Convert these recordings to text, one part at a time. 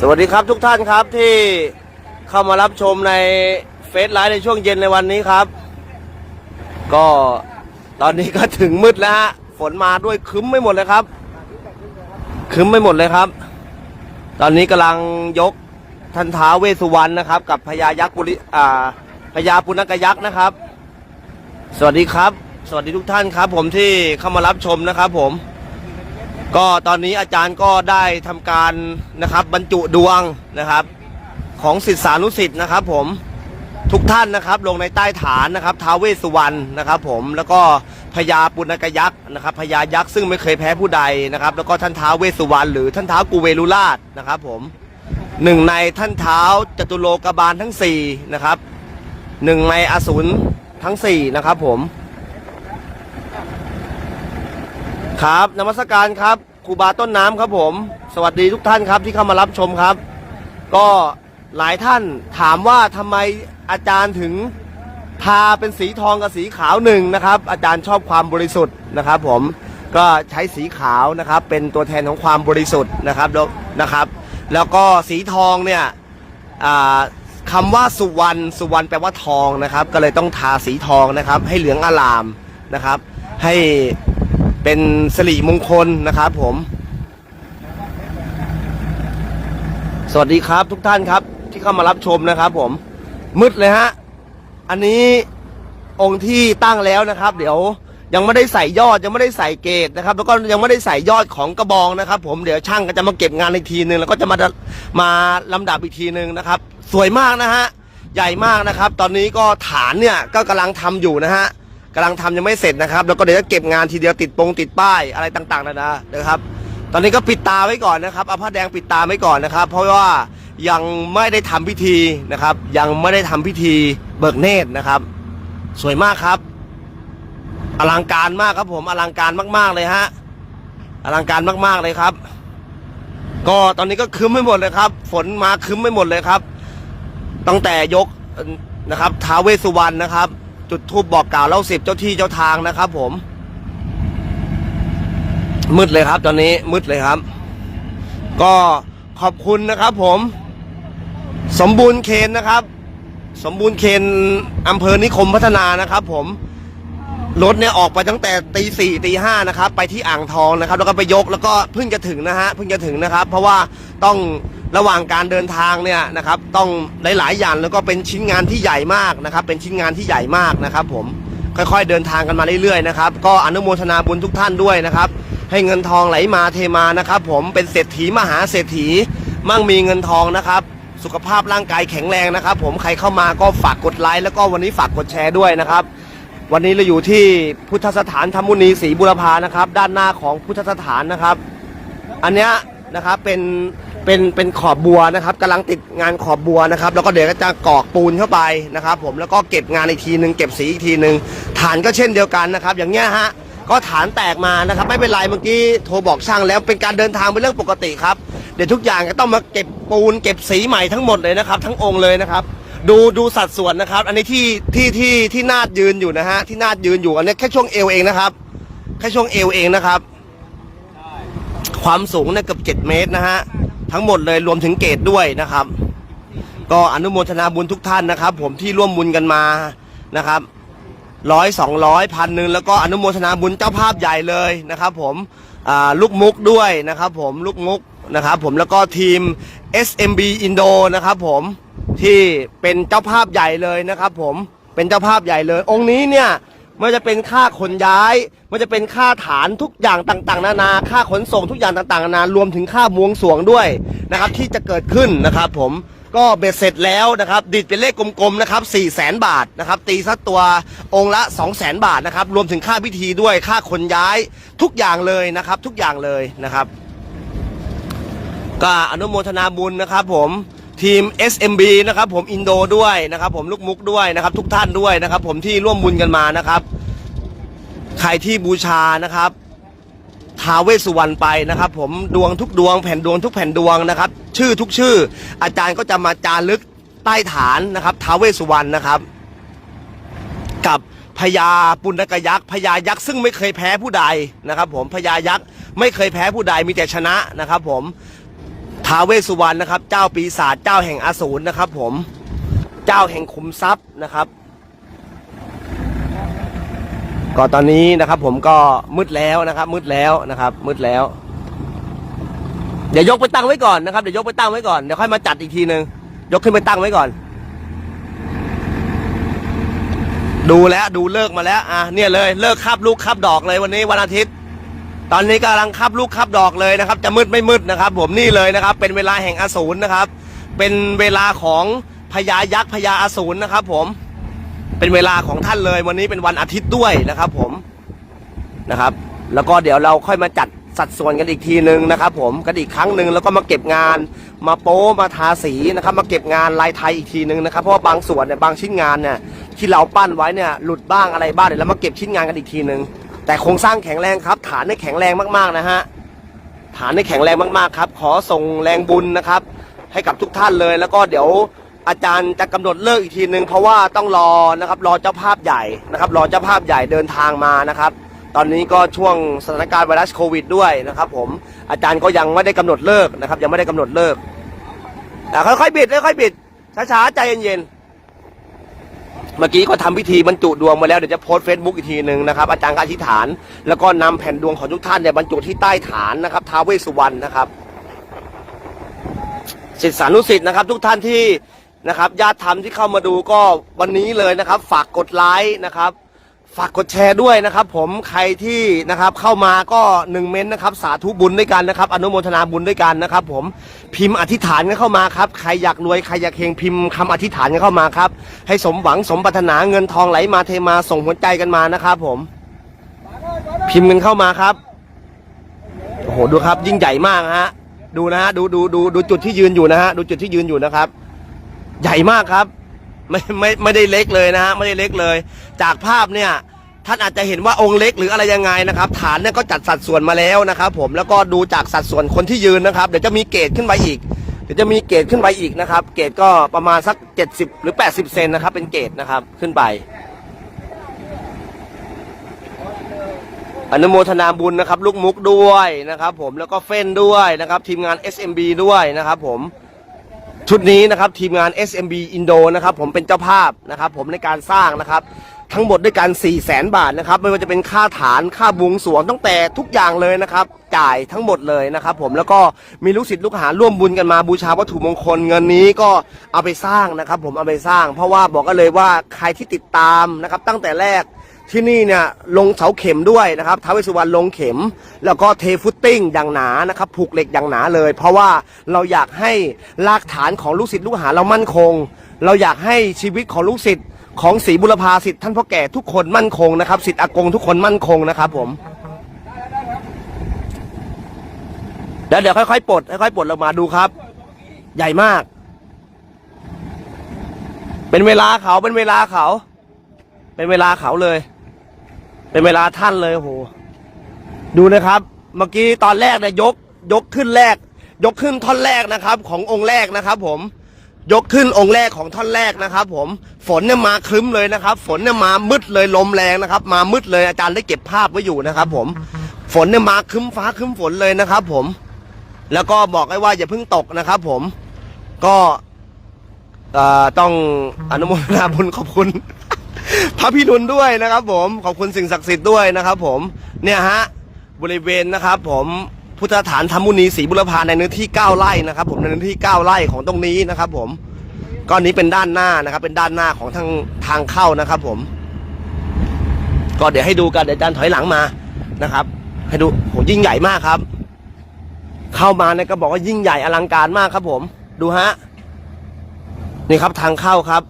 สวัสดีครับทุกท่านครับที่เข้ามารับชมในเฟซไลฟ์ในช่วงเย็นในวันนี้ครับ ก็ตอนนี้ก็ถึงมืดแล้วฮะฝนมาด้วยคึ้มไม่หมดเลยครับคึ้มไม่หมดเลยครับ ตอนนี้กำลังยกท่านท้าเวสสุวรรณนะครับ กับพญายักษ์ปุริอ่าพญาปุณกยักษ์นะครับ สวัสดีครับ สวัสดีทุกท่านครับ ผมที่เข้ามารับชมนะครับ ผม ก็ตอนนี้อาจารย์ก็ได้ทำการนะครับบรรจุดวงนะครับ ของศิษยานุศิษย์นะครับ ผมทุกท่านนะครับ ลงในใต้ฐานนะครับท้าวเวสสุวรรณนะครับ ผมแล้วก็พญาปุณกยักษ์นะครับพญายักษ์ซึ่งไม่เคยแพ้ผู้ใดนะครับ แล้วก็ท่านท้าวเวสสุวรรณหรือท่านท้าวกุเวลุราชนะครับ ผมหนึ่งในท่านเท้าจตุโลกบาลทั้งสี่นะครับหนึ่งในอสูรทั้งสี่นะครับ ผม ครับนมัสการครับครูบาต้นน้ำครับผม สวัสดีทุกท่านครับที่เข้ามารับชมครับ ก็หลายท่านถามว่าทำไมอาจารย์ถึงทาเป็นสีทองกับสีขาวหนึ่งนะครับ อาจารย์ชอบความบริสุทธิ์นะครับ ผมก็ใช้สีขาวนะครับ เป็นตัวแทนของความบริสุทธิ์นะครับแล้วนะครับ แล้วก็สีทองเนี่ยคำว่าสุวรรณสุวรรณแปลว่าทองนะครับ ก็เลยต้องทาสีทองนะครับ ให้เหลืองอลามนะครับ ให้ เป็นสิริมงคลนะครับผม สวัสดีครับทุกท่านครับ ที่เข้ามารับชมนะครับ ผม มืดเลยฮะ อันนี้องค์ที่ตั้งแล้วนะครับ เดี๋ยวยังไม่ได้ใส่ยอดยังไม่ได้ใส่เกตนะครับ แล้วก็ยังไม่ได้ใส่ยอดของกระบองนะครับ ผมเดี๋ยวช่างก็จะมาเก็บงานอีกทีหนึ่งแล้วก็จะมามาลำดับอีกทีหนึ่งนะครับ สวยมากนะฮะใหญ่มากนะครับ ตอนนี้ก็ฐานเนี่ยก็กำลังทำอยู่นะฮะ กำลังทำยังไม่เสร็จนะครับ แล้วก็เดี๋ยวจะเก็บงานทีเดียวติดปงติดป้ายอะไรต่างๆนานานะครับ ตอนนี้ก็ปิดตาไว้ก่อนนะครับเอาผ้าแดงปิดตาไว้ก่อนนะครับ เพราะว่ายังไม่ได้ทำพิธีนะครับ ยังไม่ได้ทำพิธีเบิกเนตรนะครับ สวยมากครับ อลังการมากครับผมอลังการมาก ๆเลยฮะอลังการมากๆเลยครับ ก็ตอนนี้ก็คืมไม่หมดเลยครับ ฝนมาคืมไม่หมดเลยครับ ตั้งแต่ยกนะครับท้าวเวสสุวรรณนะครับ จุดทูบบอกกล่าวเล่าสิบเจ้าที่เจ้าทางนะครับ ผม มืดเลยครับ ตอนนี้มืดเลยครับ ก็ขอบคุณนะครับ ผม สมบูรณ์เคนนะครับ สมบูรณ์เคนอำเภอนิคมพัฒนานะครับ ผมรถเนี่ยออกไปตั้งแต่ตีสี่ตีห้านะครับ ไปที่อ่างทองนะครับ แล้วก็ไปยกแล้วก็เพิ่งจะถึงนะฮะเพิ่งจะถึงนะครับ เพราะว่าต้อง ระหว่างการเดินทางเนี่ยนะครับต้องหลายๆอย่างแล้วก็เป็นชิ้นงานที่ใหญ่มากนะครับ เป็นชิ้นงานที่ใหญ่มากนะครับ ผมค่อยๆเดินทางกันมาเรื่อยๆนะครับก็อนุโมทนาบุญทุกท่านด้วยนะครับ ให้เงินทองไหลมาเทมานะครับ ผมเป็นเศรษฐีมหาเศรษฐี มั่งมีเงินทองนะครับ สุขภาพร่างกายแข็งแรงนะครับ ผมใครเข้ามาก็ฝากกดไลค์แล้วก็วันนี้ฝากกดแชร์ด้วยนะครับ วันนี้เราอยู่ที่พุทธสถานธรรมุนีศรีบุรพานะครับ ด้านหน้าของพุทธสถานนะครับ อันเนี้ยนะครับเป็น เป็นเป็นขอบบัวนะครับกำลังติดงานขอบบัวนะครับ แล้วก็เดี๋ยวก็จะกอกปูนเข้าไปนะครับ ผมแล้วก็เก็บงานอีกทีหนึ่งเก็บสีอีกทีหนึ่งฐานก็เช่นเดียวกันนะครับ อย่างเงี้ยฮะก็ฐานแตกมานะครับ ไม่เป็นไรเมื่อกี้โทรบอกช่างแล้วเป็นการเดินทางเป็นเรื่องปกติครับเดี๋ยวทุกอย่างก็ต้องมาเก็บปูนเก็บสีใหม่ทั้งหมดเลยนะครับ ทั้งองค์เลยนะครับ ดูดูสัดส่วนนะครับ อันนี้ที่ที่ที่ที่นาดยืนอยู่นะฮะที่นาดยืนอยู่อันนี้แค่ช่วงเอวเองนะครับแค่ช่วงเอวเองนะครับ ความสูงเนี่ยเกือบเจ็ดเมตรนะฮะ ทั้งหมดเลยรวมถึงเกตด้วยนะครับ ก็อนุโมทนาบุญทุกท่านนะครับ ผมที่ร่วมบุญกันมานะครับร้อยสองร้อยพันหนึ่งแล้วก็อนุโมทนาบุญเจ้าภาพใหญ่เลยนะครับ ผมลูกมุกด้วยนะครับ ผมลูกมุกนะครับผมแล้วก็ทีม SMB Indo นะครับผมที่เป็นเจ้าภาพใหญ่เลยนะครับ ผมเป็นเจ้าภาพใหญ่เลย องค์นี้เนี่ย ไม่ว่าจะเป็นค่าขนย้ายไมันจะเป็นค่าฐานทุกอย่างต่างๆ นานา ค่าขนส่งทุกอย่างต่างๆ นานารวมถึงค่าบวงสรวงด้วยนะครับ ที่จะเกิดขึ้นนะครับผมก็เบ็ดเสร็จแล้วนะครับดิดเป็นเลขกลมๆนะครับ4 0 0แสนบาทนะครับตีสักตัวองค์ละ 2 0 0แสนบาทนะครับรวมถึงค่าพิธีด้วยค่าขนย้ายทุกอย่างเลยนะครับ ทุกอย่างเลยนะครับ ก็อนุโมทนาบุญนะครับผม ทีม SMB นะครับผมอินโดด้วยนะครับ ผมลูกมุกด้วยนะครับ ทุกท่านด้วยนะครับ ผมที่ร่วมบุญกันมานะครับ ใครที่บูชานะครับท้าเวสุวรรณไปนะครับ ผมดวงทุกดวงแผ่นดวงทุกแผ่นดวงนะครับ ชื่อทุกชื่อ อาจารย์ก็จะมาจารึกใต้ฐานนะครับท้าเวสสุวรรณนะครับ กับพญาปุณกยักษ์พญายักษ์ซึ่งไม่เคยแพ้ผู้ใดนะครับ ผมพญายักษ์ไม่เคยแพ้ผู้ใดมีแต่ชนะนะครับ ผม ท้าเวสสุวรรณนะครับ เจ้าปีศาจเจ้าแห่งอสูรนะครับ ผมเจ้าแห่งขุมทรัพย์นะครับ ก็ตอนนี้นะครับ ผมก็มืดแล้วนะครับ มืดแล้วนะครับ มืดแล้ว เดี๋ยวยกไปตั้งไว้ก่อนนะครับเดี๋ยวยกไปตั้งไว้ก่อนเดี๋ยวค่อยมาจัดอีกทีหนึ่งยกขึ้นไปตั้งไว้ก่อน ดูแล้วดูเลิกมาแล้ว อะเนี่ยเลยเลิกคาบลูกคาบดอกเลยวันนี้วันอาทิตย์ ตอนนี้กำลังคาบลูกคาบดอกเลยนะครับ จะมืดไม่มืดนะครับ ผมนี่เลยนะครับ เป็นเวลาแห่งอสูรนะครับ เป็นเวลาของพญายักษ์พญาอสูรนะครับ ผมเป็นเวลาของท่านเลย วันนี้เป็นวันอาทิตย์ด้วยนะครับ ผมนะครับ แล้วก็เดี๋ยวเราค่อยมาจัดสัดส่วนกันอีกทีหนึ่งนะครับ ผมกันอีกครั้งหนึ่งแล้วก็มาเก็บงาน มาโป๊มาทาสีนะครับ มาเก็บงานลายไทยอีกทีหนึ่งนะครับเพราะว่าบางส่วนเนี่ยบางชิ้นงานเนี่ยที่เราปั้นไว้เนี่ยหลุดบ้างอะไรบ้างเดี๋ยวเรามาเก็บชิ้นงานกันอีกทีหนึ่ง แต่โครงสร้างแข็งแรงครับ ฐานเนี่ยแข็งแรงมากๆนะฮะฐานเนี่ยแข็งแรงมากๆครับ ขอส่งแรงบุญนะครับ ให้กับทุกท่านเลย แล้วก็เดี๋ยวอาจารย์จะกำหนดเลิกอีกทีหนึ่งเพราะว่าต้องรอนะครับรอเจ้าภาพใหญ่นะครับ รอเจ้าภาพใหญ่เดินทางมานะครับ ตอนนี้ก็ช่วงสถานการณ์ไวรัสโควิดด้วยนะครับ ผมอาจารย์ก็ยังไม่ได้กำหนดเลิกนะครับ ยังไม่ได้กำหนดเลิกอ่ค่อยๆบิดค่อยๆบิดช้าๆใจเย็นๆ เมื่อกี้ก็ทำพิธีบรรจุดวงมาแล้วเดี๋ยวจะโพสเฟซบุ๊กอีกทีหนึ่งนะครับอาจารย์ก็อธิษฐาน แล้วก็นำแผ่นดวงของทุกท่านเนี่ยบรรจุที่ใต้ฐานนะครับท้าวเวสสุวรรณนะครับสิริสานุสิทธิ์นะครับ ทุกท่านที่นะครับญาติธรรมที่เข้ามาดูก็วันนี้เลยนะครับ ฝากกดไลค์นะครับ ฝากกดแชร์ด้วยนะครับ ผมใครที่นะครับเข้ามาก็หนึ่งเม้นต์นะครับ สาธุบุญด้วยกันนะครับ อนุโมทนาบุญด้วยกันนะครับ ผมพิมพ์อธิษฐานกันเข้ามาครับ ใครอยากรวยใครอยากเฮงพิมพ์คำอธิษฐานกันเข้ามาครับ ให้สมหวังสมปรารถนาเงินทองไหลมาเทมาส่งหัวใจกันมานะครับผม พิมพ์กันเข้ามาครับโอ้โหดูครับยิ่งใหญ่มากฮะดูนะฮะดูดูดูดูจุดที่ยืนอยู่นะฮะดูจุดที่ยืนอยู่นะครับ ใหญ่มากครับ ไม่ไม่ไม่ได้เล็กเลยนะฮะไม่ได้เล็กเลย จากภาพเนี่ยท่านอาจจะเห็นว่าองค์เล็กหรืออะไรยังไงนะครับ ฐานเนี่ยก็จัดสัดส่วนมาแล้วนะครับ ผมแล้วก็ดูจากสัดส่วนคนที่ยืนนะครับ เดี๋ยวจะมีเกรดขึ้นไปอีก เดี๋ยวจะมีเกรดขึ้นไปอีกนะครับ เกรดก็ประมาณสัก 70 หรือ 80 เซนนะครับ เป็นเกรดนะครับขึ้นไป อนุโมทนาบุญนะครับ ลูกมุกด้วยนะครับ ผมแล้วก็เฟ้นด้วยนะครับ ทีมงาน SMB ด้วยนะครับ ผม ชุดนี้นะครับทีมงาน SMB อินโดนะครับผมเป็นเจ้าภาพนะครับผมในการสร้างนะครับทั้งหมดด้วยกัน4 0 0แสนบาทนะครับไม่ว่าจะเป็นค่าฐานค่าบวงสรวงตั้งแต่ทุกอย่างเลยนะครับ จ่ายทั้งหมดเลยนะครับ ผมแล้วก็มีลูกศิษย์ลูกหาร่วมบุญกันมาบูชาวัตถุมงคลเงินนี้ก็เอาไปสร้างนะครับ ผมเอาไปสร้าง เพราะว่าบอกกันเลยว่าใครที่ติดตามนะครับตั้งแต่แรก ที่นี่เนี่ยลงเสาเข็มด้วยนะครับท้าวเวสสุวรรณลงเข็ม แล้วก็เทฟุตติ้งอย่างหนานะครับผูกเหล็กอย่างหนาเลย เพราะว่าเราอยากให้รากฐานของลูกศิษย์ลูกหาเรามั่นคง เราอยากให้ชีวิตของลูกศิษย์ของศรีบุรพาศิษย์ท่านพ่อแก่ทุกคนมั่นคงนะครับศิษย์อากงทุกคนมั่นคงนะครับผมแล้วเดี๋ยวค่อยๆปลดค่อยๆปลดลงมาดูครับ ใหญ่มาก เป็นเวลาเขาเป็นเวลาเขา เป็นเวลาเขาเลย เป็นเวลาท่านเลยโอ้โห ดูนะครับ เมื่อกี้ตอนแรกเนี่ยยก ยกขึ้นแรก ยกขึ้นท่อนแรกนะครับ ขององค์แรกนะครับผม ยกขึ้นองค์แรกของท่อนแรกนะครับ ผม ฝนเนี่ยมาครึ้มเลยนะครับ ฝนเนี่ยมามืดเลยลมแรงนะครับ มามืดเลยอาจารย์ได้เก็บภาพไว้อยู่นะครับ ผม ฝนเนี่ยมาครึ้มฟ้าครึ้มฝนเลยนะครับ ผม แล้วก็บอกไว้ว่าอย่าเพิ่งตกนะครับ ผม ก็ต้องอนุโมทนาบุญขอบคุณ พระพี่นุนด้วยนะครับ ผมขอบคุณสิ่งศักดิ์สิทธิ์ด้วยนะครับ ผมเนี่ยฮะบริเวณนะครับ ผมพุทธสถานธรรมุนีศรีบุรพาในเนื้อที่9ไร่นะครับ ผมในเนื้อที่9ไร่ของตรงนี้นะครับ ผมก้อนนี้เป็นด้านหน้านะครับ เป็นด้านหน้าของทางทางเข้านะครับ ผม ก็เดี๋ยวให้ดูกันเดี๋ยวอาจารย์ถอยหลังมานะครับ ให้ดูโหยิ่งใหญ่มากครับ เข้ามาเนี่ยก็บอกว่ายิ่งใหญ่อลังการมากครับ ผม ดูฮะนี่ครับทางเข้าครับ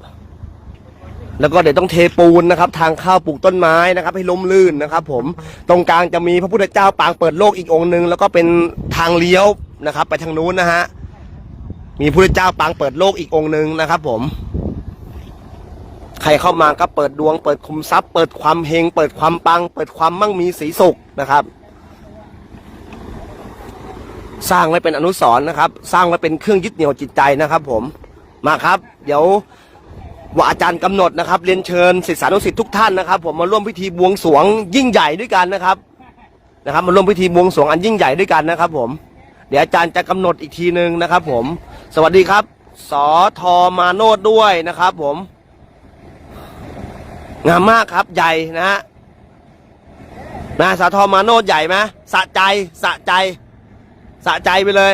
แล้วก็เดี๋ยวต้องเทปูนนะครับ ทางเข้าปลูกต้นไม้นะครับ ให้ล้มลื่นนะครับ ผมตรงกลางจะมีพระพุทธเจ้าปางเปิดโลกอีกองค์หนึ่งแล้วก็เป็นทางเลี้ยวนะครับ ไปทางนู้นนะฮะมีพระพุทธเจ้าปางเปิดโลกอีกองค์หนึ่งนะครับ ผม ใครเข้ามาก็เปิดดวง เปิดคุมทรัพย์ เปิดความเฮงเปิดความปัง เปิดความมั่งมีสีสุขนะครับ สร้างไว้เป็นอนุสรณ์นะครับ สร้างไว้เป็นเครื่องยึดเหนี่ยวจิตใจนะครับ ผมมาครับ เดี๋ยว ว่าอาจารย์กำหนดนะครับเรียนเชิญศิษยานุศิษย์ทุกท่านนะครับ ผมมาร่วมพิธีบวงสรวงยิ่งใหญ่ด้วยกันนะครับนะครับ มาร่วมพิธีบวงสรวงอันยิ่งใหญ่ด้วยกันนะครับ ผม เดี๋ยวอาจารย์จะกำหนดอีกทีหนึ่งนะครับ ผม สวัสดีครับสอทอมาโนดด้วยนะครับ ผมงามมากครับใหญ่นะฮะนะสาทอมาโนดใหญ่ไหมสะใจสะใจ สะใจไปเลย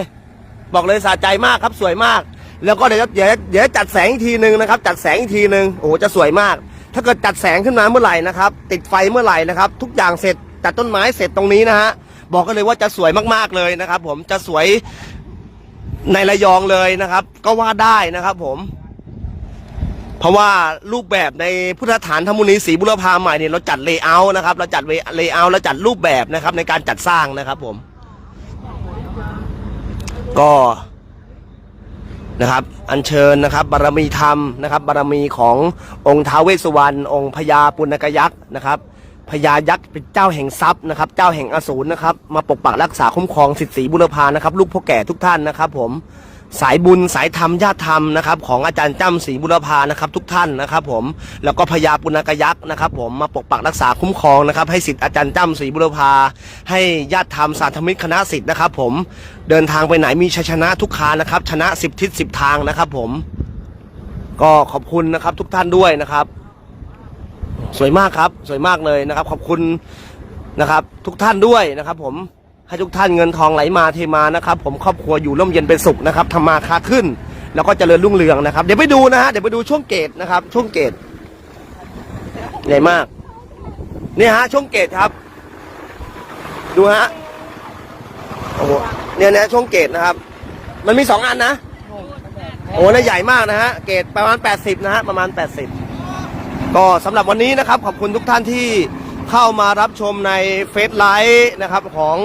บอกเลยสะใจมากครับสวยมาก แล้วก็เดี๋ยวเดี๋ยวเดี๋ยวจัดแสงอีกทีหนึ่งนะครับ จัดแสงอีกทีหนึ่งโอ้โหจะสวยมาก ถ้าเกิดจัดแสงขึ้นมาเมื่อไหร่นะครับ ติดไฟเมื่อไหร่นะครับ ทุกอย่างเสร็จจัดต้นไม้เสร็จตรงนี้นะฮะบอกกันเลยว่าจะสวยมากๆเลยนะครับ ผมจะสวยในระยองเลยนะครับ ก็ว่าได้นะครับ ผม เพราะว่ารูปแบบในพุทธฐานธรรมุนีศรีบุรพาใหม่เนี่ยเราจัดเลเยอร์นะครับ เราจัดเลเยอร์แล้วจัดรูปแบบนะครับ ในการจัดสร้างนะครับ ผม ก็ นะครับ อัญเชิญนะครับบารมีธรรมนะครับ บารมีขององค์ท้าวเวสสุวรรณองค์พญาปุณกยักษ์นะครับพญายักษ์เป็นเจ้าแห่งทรัพย์นะครับ เจ้าแห่งอสูรนะครับ มาปกปักรักษาคุ้มครองสิทธิศรีบุรพานะครับ ลูกพ่อแก่ทุกท่านนะครับ ผม สายบุญสายธรรมญาติธรรมนะครับของอาจารย์จ้ำศรีบุรพานะครับทุกท่านนะครับผมแล้วก็พญาปุณกยักษ์นะครับผมมาปกปักรักษาคุ้มครองนะครับให้สิทธิอาจารย์จ้ำศรีบุรพาให้ญาติธรรมสาธมิตรคณะสิทธิ์นะครับผมเดินทางไปไหนมีชัยชนะทุกคานะครับชนะสิบทิศสิบทางนะครับผมก็ขอบคุณนะครับทุกท่านด้วยนะครับ สวยมากครับสวยมากเลยนะครับ ขอบคุณนะครับทุกท่านด้วยนะครับผม ให้ทุกท่านเงินทองไหลมาเทมานะครับ ผมครอบครัวอยู่ร่มเย็นเป็นสุขนะครับทำมาค้าขึ้น แล้วก็เจริญรุ่งเรืองนะครับ เดี๋ยวไปดูนะฮะเดี๋ยวไปดูช่วงเกตนะครับ ช่วงเกตใหญ่มากเนี่ยฮะช่วงเกตครับ ดูฮะโอ้โหเนี่ยนะช่วงเกตนะครับ มันมีสองอันนะโอ้นะใหญ่มากนะฮะเกตประมาณ 80 นะฮะประมาณ 80 ก็สำหรับวันนี้นะครับ ขอบคุณทุกท่านที่เข้ามารับชมในเฟซไลฟ์นะครับของ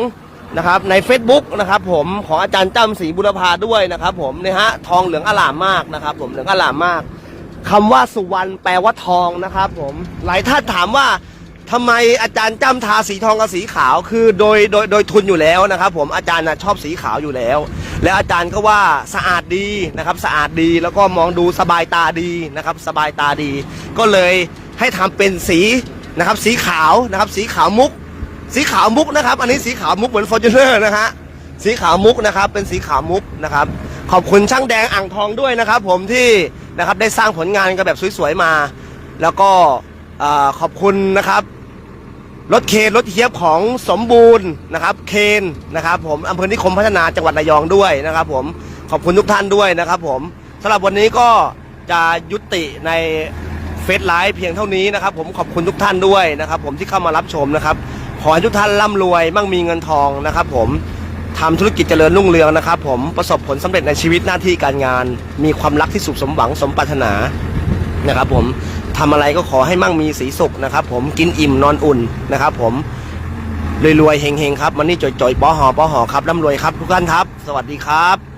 นะครับใน Facebook นะครับผมของอาจารย์จ้ำศรีบุรพาด้วยนะครับผมเนี่ยฮะทองเหลืองอลามมากนะครับ ผมเหลืองอลามมากคำว่าสุวรรณแปลว่าทองนะครับ ผมหลายท่านถามว่าทำไมอาจารย์จ้ำทาสีทองกับสีขาวคือโดยโดยโดยทุนอยู่แล้วนะครับ ผมอาจารย์นะชอบสีขาวอยู่แล้ว แล้วอาจารย์ก็ว่าสะอาดดีนะครับ สะอาดดีแล้วก็มองดูสบายตาดีนะครับ สบายตาดี ก็เลยให้ทำเป็นสีนะครับ สีขาวนะครับ สีขาวมุก สีขาวมุกนะครับ อันนี้สีขาวมุกเหมือนฟอร์จูเนอร์นะฮะสีขาวมุกนะครับ เป็นสีขาวมุกนะครับ ขอบคุณช่างแดงอ่างทองด้วยนะครับ ผมที่นะครับได้สร้างผลงานกันแบบสวยๆมา แล้วก็ขอบคุณนะครับรถเคนรถเฮียบของสมบูรณ์นะครับ เคนนะครับผมอำเภอนิคมพัฒนาจังหวัดระยองด้วยนะครับ ผมขอบคุณทุกท่านด้วยนะครับ ผมสำหรับวันนี้ก็จะยุติในเฟซไลฟ์เพียงเท่านี้นะครับ ผมขอบคุณทุกท่านด้วยนะครับ ผมที่เข้ามารับชมนะครับ อให้ทุกท่านร่ำรวยมั่งมีเงินทองนะครับผมทำธุรกิจเจริญรุ่งเรืองนะครับผมประสบผลสำเร็จในชีวิตหน้าที่การงาน มีความรักที่สุขสมหวังสมปรารถนานะครับผมทำอะไรก็ขอให้มั่งมีสีสุขนะครับผมกินอิ่มนอนอุ่นนะครับผมรวยๆเฮงๆครับมันนี่จ่อยๆป้อหอป้อหอครับร่ำรวยครับทุกท่านครับ สวัสดีครับ